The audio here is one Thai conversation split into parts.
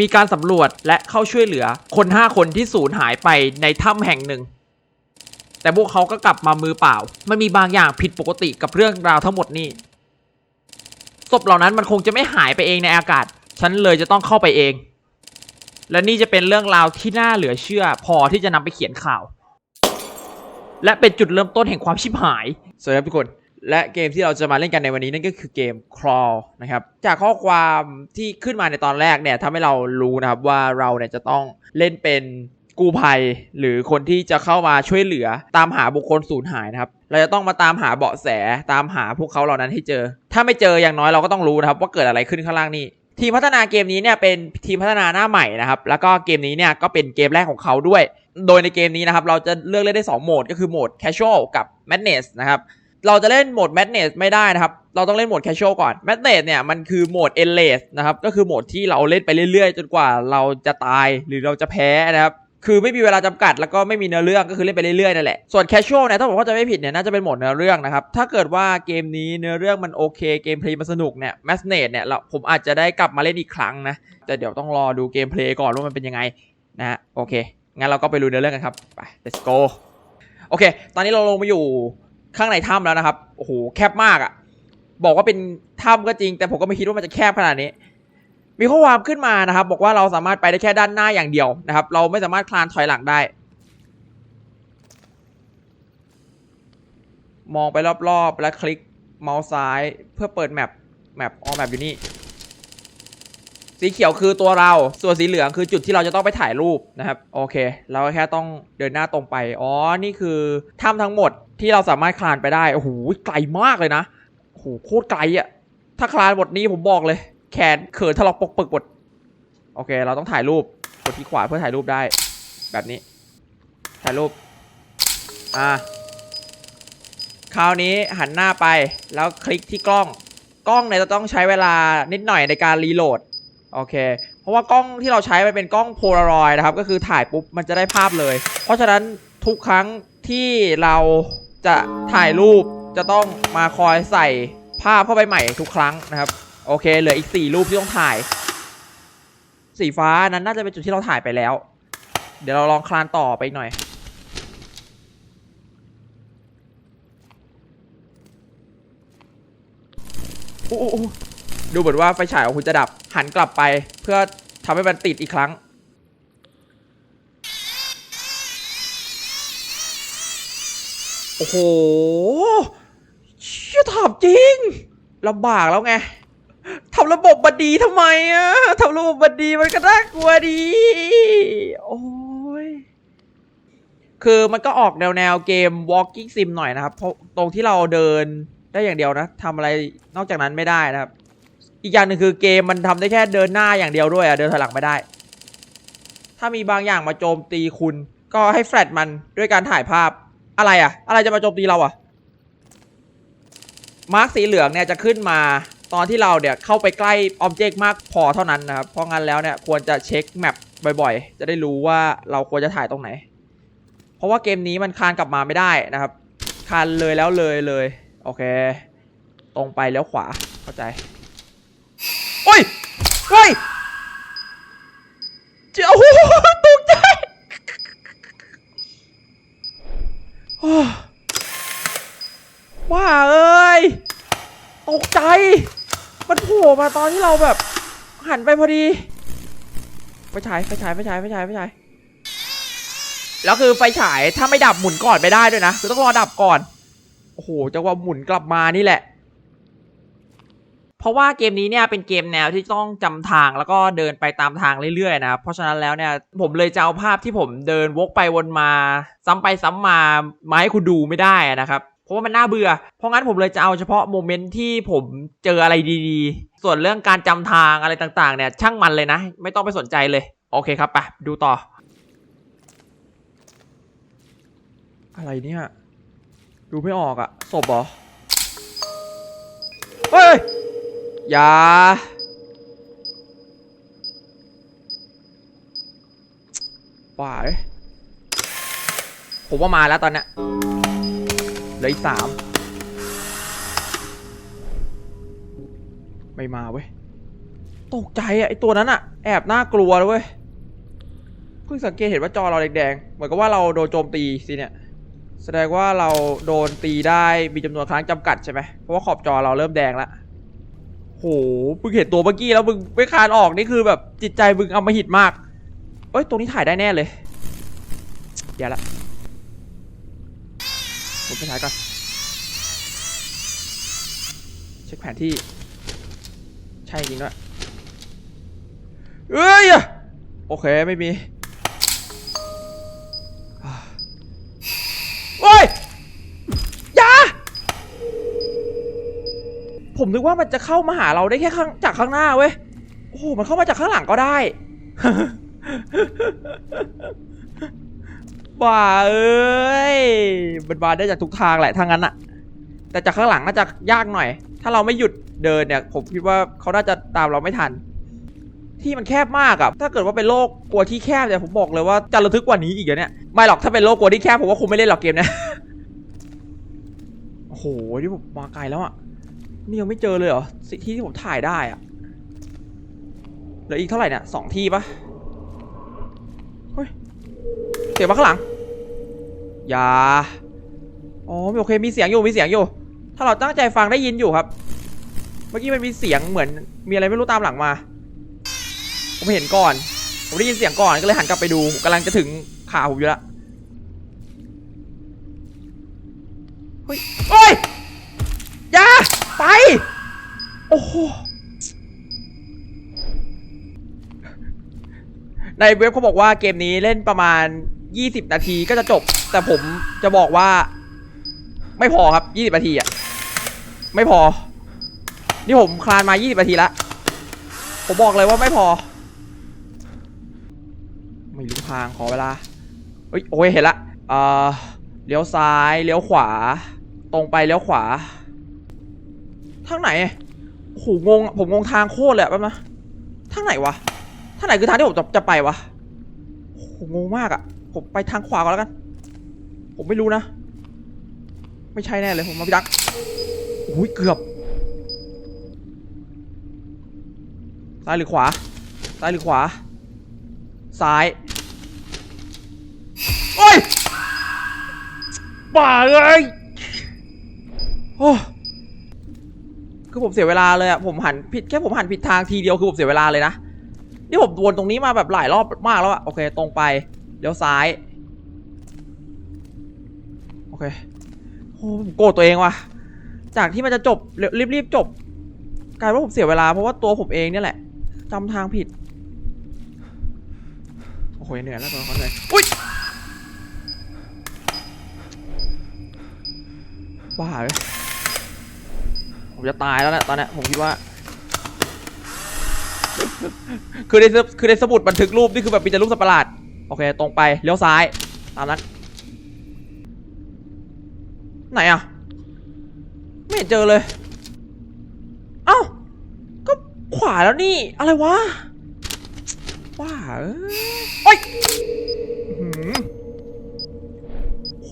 มีการสำรวจและเข้าช่วยเหลือคน 5 คนที่สูญหายไปในถ้ำแห่งหนึ่ง แต่พวกเขาก็กลับมามือเปล่า มันมีบางอย่างผิดปกติกับเรื่องราวทั้งหมดนี้ศพเหล่านั้นมันคงจะไม่หายไปเองในอากาศ ฉันเลยจะต้องเข้าไปเอง และนี่จะเป็นเรื่องราวที่น่าเหลือเชื่อ พอที่จะนำไปเขียนข่าว และเป็นจุดเริ่มต้นแห่งความชิบหาย สวัสดีครับทุกคน และเกมที่เราจะมาเล่นกันในวันนี้นั่นก็คือเกม Crawl นะครับ จากข้อความที่ขึ้นมาในตอนแรกเนี่ยทำให้เรารู้นะครับว่าเราเนี่ยจะต้องเล่นเป็นกู้ภัย หรือคนที่จะเข้ามาช่วยเหลือตามหาบุคคลสูญหายนะครับ เราจะต้องมาตามหาเบาะแสตามหาพวกเขาเหล่านั้นให้เจอ ถ้าไม่เจออย่างน้อยเราก็ต้องรู้นะครับ ว่าเกิดอะไรขึ้นข้างล่างนี่ทีมพัฒนาเกมนี้เนี่ยเป็นทีมพัฒนาหน้าใหม่นะครับ แล้วก็เกมนี้เนี่ยก็เป็นเกมแรกของเขาด้วย โดยในเกมนี้นะครับเราจะเลือกเล่นได้ 2 โหมด ก็คือโหมด casual กับ madness นะครับ เราจะเล่นโหมด madness ไม่ได้นะครับ เราต้องเล่นโหมด casual ก่อน madness เนี่ยมันคือโหมด endless นะครับก็คือโหมดที่เราเล่นไปเรื่อยๆ จนกว่าเราจะตายหรือเราจะแพ้นะครับคือไม่มีเวลาจำกัดแล้วก็ไม่มีเนื้อเรื่องก็คือเล่นไปเรื่อยๆนั่นแหละ ส่วน casual เนี่ยถ้าผมเข้าใจไม่ผิดเนี่ยน่าจะเป็นโหมดเนื้อเรื่องนะครับ ถ้าเกิดว่าเกมนี้เนื้อเรื่องมันโอเคเกมเพลย์มันสนุกเนี่ย madness เนี่ยเราผมอาจจะได้กลับมาเล่นอีกครั้งนะ แต่เดี๋ยวต้องรอดูเกมเพลย์ก่อนว่ามันเป็นยังไงนะฮะโอเค งั้นเราก็ไปดูเนื้อเรื่องกันครับไป let's go โอเค ตอนนี้เราลงมาอยู่ ข้างในถ้ำแล้วนะครับ โอ้โห แคบมากอะบอกว่าเป็นถ้ำก็จริง แต่ผมก็ไม่คิดว่ามันจะแคบขนาดนี้ มีข้อความขึ้นมานะครับ บอกว่าเราสามารถไปได้แค่ด้านหน้าอย่างเดียวนะครับ เราไม่สามารถคลานถอยหลังได้ มองไปรอบๆ แล้วคลิกเมาส์ซ้ายเพื่อเปิดแมป แมปออแมปอยู่นี่ สีเขียวคือตัวเรา ส่วนสีเหลืองคือจุดที่เราจะต้องไปถ่ายรูปนะครับโอเค เราแค่ต้องเดินหน้าตรงไปอ๋อนี่คือถ้ำทั้งหมดที่เราสามารถคลานไปได้โอ้โหไกลมากเลยนะโอ้โหโคตรไกลอะถ้าคลานบทนี้ผมบอกเลย แขนเขินถลอกปกปึกหมดโอเค เราต้องถ่ายรูปกดที่ขวาเพื่อถ่ายรูปได้ แบบนี้ ถ่ายรูปอ่าคราวนี้หันหน้าไปแล้วคลิกที่กล้อง กล้องเนี่ยจะต้องใช้เวลานิดหน่อยในการรีโหลด โอเค เพราะว่ากล้องที่เราใช้มันเป็นกล้องโพลารอยด์นะครับ ก็คือถ่ายปุ๊บมันจะได้ภาพเลย เพราะฉะนั้นทุกครั้งที่เราจะถ่ายรูปจะต้องมาคอยใส่ภาพเข้าไปใหม่ทุกครั้งนะครับ โอเค เหลืออีก 4 รูปที่ต้องถ่าย สีฟ้านั้นน่าจะเป็นจุดที่เราถ่ายไปแล้ว เดี๋ยวเราลองคลานต่อไปหน่อยอู้อู้อู้ ดูเหมือนว่าไฟฉายของคุณจะดับ หันกลับไปเพื่อทำให้มันติดอีกครั้ง โอ้โหเชี่ยถามจริงลำบากแล้วไงทำระบบบัดดีทำไมอะทำระบบบัดดีมันก็น่ากลัวดี โอ้ย คือมันก็ออกแนวแนวเกม walking sim หน่อยนะครับ เพราะตรงที่เราเดินได้อย่างเดียวนะทำอะไรนอกจากนั้นไม่ได้นะครับ อีกอย่างหนึ่งคือเกมมันทำได้แค่เดินหน้าอย่างเดียวด้วยอะเดินถอยหลังไม่ได้ ถ้ามีบางอย่างมาโจมตีคุณ ก็ให้แฟลชมันด้วยการถ่ายภาพอะไรอะอะไรจะมาโจมตีเราอะมาร์กสีเหลืองเนี่ยจะขึ้นมาตอนที่เราเนี่ยเข้าไปใกล้ออบเจกต์มากพอเท่านั้นนะครับเพราะงั้นแล้วเนี่ยควรจะเช็คแมปบ่อยๆ จะได้รู้ว่าเราควรจะถ่ายตรงไหน เพราะว่าเกมนี้มันคานกลับมาไม่ได้นะครับ คานเลยแล้วเลยเลย โอเค ตรงไปแล้วขวาเข้าใจ โอ้ย เฮ้ย เจ้าโอ้โหตกใจโอ้ว่าเอ้ย ตกใจ มันโผล่มา ตอนที่เราแบบ หันไปพอดีไฟฉายไฟฉายไฟฉายไฟฉายไฟฉายแล้วคือไฟฉายถ้าไม่ดับหมุนก่อนไม่ได้ด้วยนะคือต้องรอดับก่อน โอ้โหจังหวะหมุนกลับมานี่แหละ เพราะว่าเกมนี้เนี่ยเป็นเกมแนวที่ต้องจำทางแล้วก็เดินไปตามทางเรื่อยๆนะเพราะฉะนั้นแล้วเนี่ยผมเลยจะเอาภาพที่ผมเดินวกไปวนมา ซ้ำไปซ้ำมามาให้คุณดูไม่ได้นะครับ เพราะว่ามันน่าเบื่อ เพราะงั้นผมเลยจะเอาเฉพาะโมเมนต์ที่ผมเจออะไรดีๆ ส่วนเรื่องการจำทางอะไรต่างๆ เนี่ย ช่างมันเลยนะ ไม่ต้องไปสนใจเลย โอเคครับไปดูต่อ อะไรเนี่ย ดูไม่ออกอะศพเหรอ เฮ้ย อย่า ป่าผมว่ามาแล้วตอนเนี้ย เหลืออีกสามไม่มาเว้ย ตกใจอะไอตัวนั้นอะแอบน่ากลัวเลยเว้ย เพิ่งสังเกตเห็นว่าจอเราแดงๆ เหมือนกับว่าเราโดนโจมตีสิเนี่ย แสดงว่าเราโดนตีได้มีจำนวนครั้งจำกัดใช่ไหม เพราะว่าขอบจอเราเริ่มแดงแล้วโหเพิ่งเห็นตัวเมื่อกี้แล้วมึงไม่คานออกนี่คือแบบจิตใจมึงเอามาหิดมาก เอ้ย ตรงนี้ถ่ายได้แน่เลย เดี๋ยวละ ผมไปถ่ายก่อน เช็คแผนที่ ใช่จริงด้วย เอ้ย โอเค ไม่มีโอ้ยอย่าผมนึกว่ามันจะเข้ามาหาเราได้แค่ข้างจากข้างหน้าเว้ย โอ้โห มันเข้ามาจากข้างหลังก็ได้ บ้าเอ้ยมันมาได้จากทุกทางแหละทางนั้นอะแต่จากข้างหลังน่าจะยากหน่อย ถ้าเราไม่หยุดเดินเนี่ย ผมคิดว่าเขาน่าจะตามเราไม่ทัน ที่มันแคบมากอะถ้าเกิดว่าเป็นโลกกลัวที่แคบเนี่ยผมบอกเลยว่าจะระทึกกว่านี้อีกอะเนี่ยไม่หรอกถ้าเป็นโลกกลัวที่แคบผมว่าคงไม่เล่นหรอกเกมเนะโอ้โหนี่ผมมาไกลแล้วอะนี่ยังไม่เจอเลยเหรอที่ที่ผมถ่ายได้อะเหลืออีกเท่าไหร่เนี่ยสองที่ปะ เสียงมาข้างหลัง อย่า อ๋อโอเค มีเสียงอยู่ มีเสียงอยู่ ถ้าเราตั้งใจฟังได้ยินอยู่ครับ เมื่อกี้มันมีเสียงเหมือน มีอะไรไม่รู้ตามหลังมา ผมเห็นก่อน ผมได้ยินเสียงก่อน ก็เลยหันกลับไปดูผมกำลังจะถึงขาผมอยู่แล้วเฮ้ย โอ้ย อย่า ไป โอ้โหในเว็บเขาบอกว่าเกมนี้เล่นประมาณ 20 นาทีก็จะจบ แต่ผมจะบอกว่า ไม่พอครับ 20 นาทีอะไม่พอ นี่ผมคลานมา 20 นาทีแล้วผมบอกเลยว่าไม่พอ ไม่รู้ทางขอเวลาเฮ้ยโอ้ยเห็นละเออเลี้ยวซ้ายเลี้ยวขวา ตรงไปเลี้ยวขวาทางไหนโอ้โหงง ผมงงทางโคตรเลยอะแป๊บนะทางไหนวะทางไหนคือทางที่ผมจะจะไปวะโอ้โหงงมากอะ ผมไปทางขวาก่อนแล้วกัน ผมไม่รู้นะ ไม่ใช่แน่เลยผมมาพิดักโอ้ยเกือบซ้ายหรือขวาซ้ายหรือขวา ซ้าย โอ้ยบ้าเลยโอ้คือผมเสียเวลาเลยอะผมหันผิดแค่ผมหันผิดทางทีเดียวคือผมเสียเวลาเลยนะ นี่ผมวนตรงนี้มาแบบหลายรอบมากแล้วอะโอเค ตรงไป ลี้ยวซ้าย โอเคโอ้ผมโกรธตัวเองว่ะ จากที่มันจะจบเร็วรีบๆจบ กลายเป็นว่าผมเสียเวลาเพราะว่าตัวผมเองเนี่ยแหละจำทางผิด โอ้โหเหนื่อยแล้วตัวเขาเหนื่อยอุ้ยบ้าเลยผมจะตายแล้วนะตอนนี้ผมคิดว่า คือในคือในสมุดบันทึกรูปนี่คือแบบมีแต่รูปสัตว์ประหลาด โอเค ตรงไป เลี้ยวซ้าย ตามนั้น ไหนอะไม่เห็นเจอเลย เอ้า ก็ขวาแล้วนี่ อะไรวะ ว้าเอ้ยโอ้ยหือโห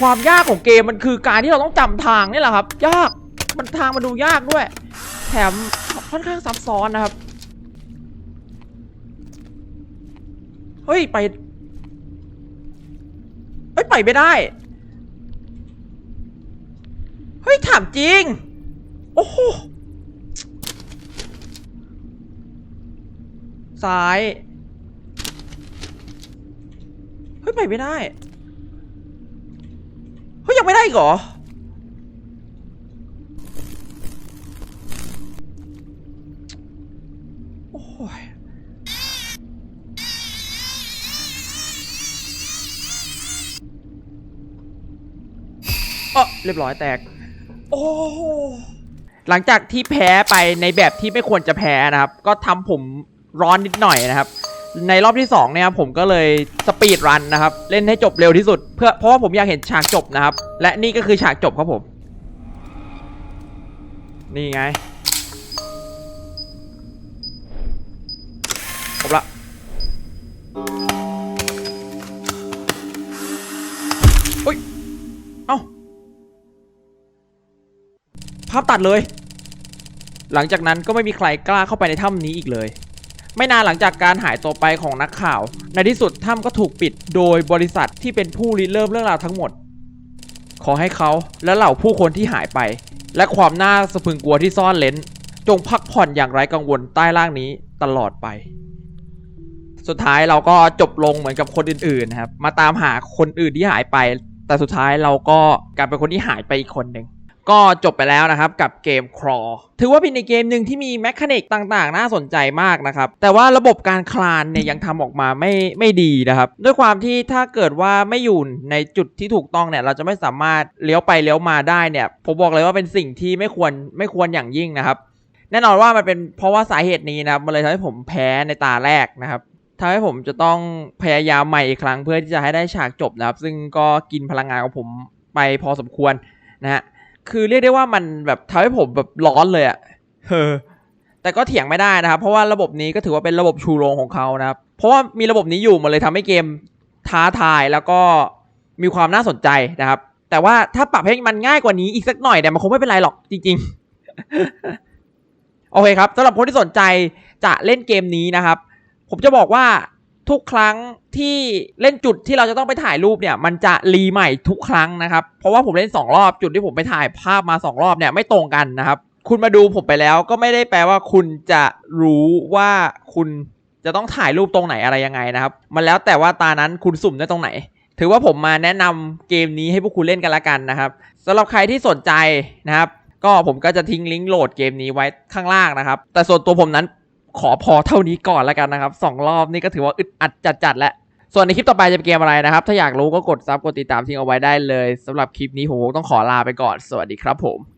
ความยากของเกมมันคือการที่เราต้องจำทางนี่แหละครับ ยาก มันทางมันดูยากด้วย แถมค่อนข้างซับซ้อนนะครับ เฮ้ยไปเฮ้ยไปไม่ได้ เฮ้ยถามจริง โอ้โหซ้าย เฮ้ยไปไม่ได้ เฮ้ยยังไม่ได้อีกเหรอ เออเรียบร้อยแตก โอ้โหหลังจากที่แพ้ไปในแบบที่ไม่ควรจะแพ้นะครับ ก็ทำผมร้อนนิดหน่อยนะครับ ในรอบที่2เนี่ยครับผมก็เลยสปีดรันนะครับ เล่นให้จบเร็วที่สุด เพื่อเพราะว่าผมอยากเห็นฉากจบนะครับ และนี่ก็คือฉากจบครับผม นี่ไงาภาพตัดเลย หลังจากนั้นก็ไม่มีใครกล้าเข้าไปในถ้ำนี้อีกเลย ไม่นานหลังจากการหายตัวไปของนักข่าว ในที่สุดถ้ำก็ถูกปิดโดยบริษัทที่เป็นผู้ริเริ่มเรื่องราวทั้งหมด ขอให้เขาและเหล่าผู้คนที่หายไป และความน่าสะพรึงกลัวที่ซ่อนเลนจงพักผ่อนอย่างไร้กังวลใต้ล่างนี้ตลอดไปสุดท้ายเราก็จบลงเหมือนกับคนอื่นๆนะครับ มาตามหาคนอื่นที่หายไป แต่สุดท้ายเราก็กลายเป็นคนที่หายไปอีกคนหนึ่ง ก็จบไปแล้วนะครับกับเกมครอถือว่าเป็นในเกมหนึ่งที่มีแมคานิกต่างๆ น่าสนใจมากนะครับ แต่ว่าระบบการคลานเนี่ยยังทำออกมาไม่ไม่ดีนะครับ ด้วยความที่ถ้าเกิดว่าไม่อยู่ในจุดที่ถูกต้องเนี่ย เราจะไม่สามารถเลี้ยวไปเลี้ยวมาได้เนี่ย ผมบอกเลยว่าเป็นสิ่งที่ไม่ควรไม่ควรอย่างยิ่งนะครับ แน่นอนว่ามันเป็นเพราะว่าสาเหตุนี้นะครับมันเลยทำให้ผมแพ้ในตาแรกนะครับทำให้ผมจะต้องพยายามใหม่อีกครั้งเพื่อที่จะให้ได้ฉากจบนะครับ ซึ่งก็กินพลังงานของผมไปพอสมควรนะฮะ คือเรียกได้ว่ามันแบบทำให้ผมแบบร้อนเลยอะเออแต่ก็เถียงไม่ได้นะครับ เพราะว่าระบบนี้ก็ถือว่าเป็นระบบชูโรงของเขานะครับ เพราะว่ามีระบบนี้อยู่มันเลยทำให้เกมท้าทายแล้วก็มีความน่าสนใจนะครับ แต่ว่าถ้าปรับให้มันง่ายกว่านี้อีกสักหน่อยเนี่ยมันคงไม่เป็นไรหรอกจริง ๆ โอเคครับสำหรับคนที่สนใจจะเล่นเกมนี้นะครับ ผมจะบอกว่า ทุกครั้งที่เล่นจุดที่เราจะต้องไปถ่ายรูปเนี่ย มันจะรีใหม่ทุกครั้งนะครับ เพราะว่าผมเล่น 2 รอบจุดที่ผมไปถ่ายภาพมา 2 รอบเนี่ยไม่ตรงกันนะครับ คุณมาดูผมไปแล้วก็ไม่ได้แปลว่าคุณจะรู้ว่าคุณจะต้องถ่ายรูปตรงไหนอะไรยังไงนะครับ มันแล้วแต่ว่าตานั้นคุณสุ่มได้ตรงไหน ถือว่าผมมาแนะนำเกมนี้ให้พวกคุณเล่นกันละกันนะครับสำหรับใครที่สนใจนะครับ ก็ผมก็จะทิ้งลิงก์โหลดเกมนี้ไว้ข้างล่างนะครับ แต่ส่วนตัวผมนั้น ขอพอเท่านี้ก่อนแล้วกันนะครับสองรอบนี่ก็ถือว่าอึดอัดจัดๆแล้วส่วนในคลิปต่อไปจะเป็นเกมอะไรนะครับ ถ้าอยากรู้ก็กดซับกดติดตามทิ้งเอาไว้ได้เลยสำหรับคลิปนี้ผมต้องขอลาไปก่อน สวัสดีครับผม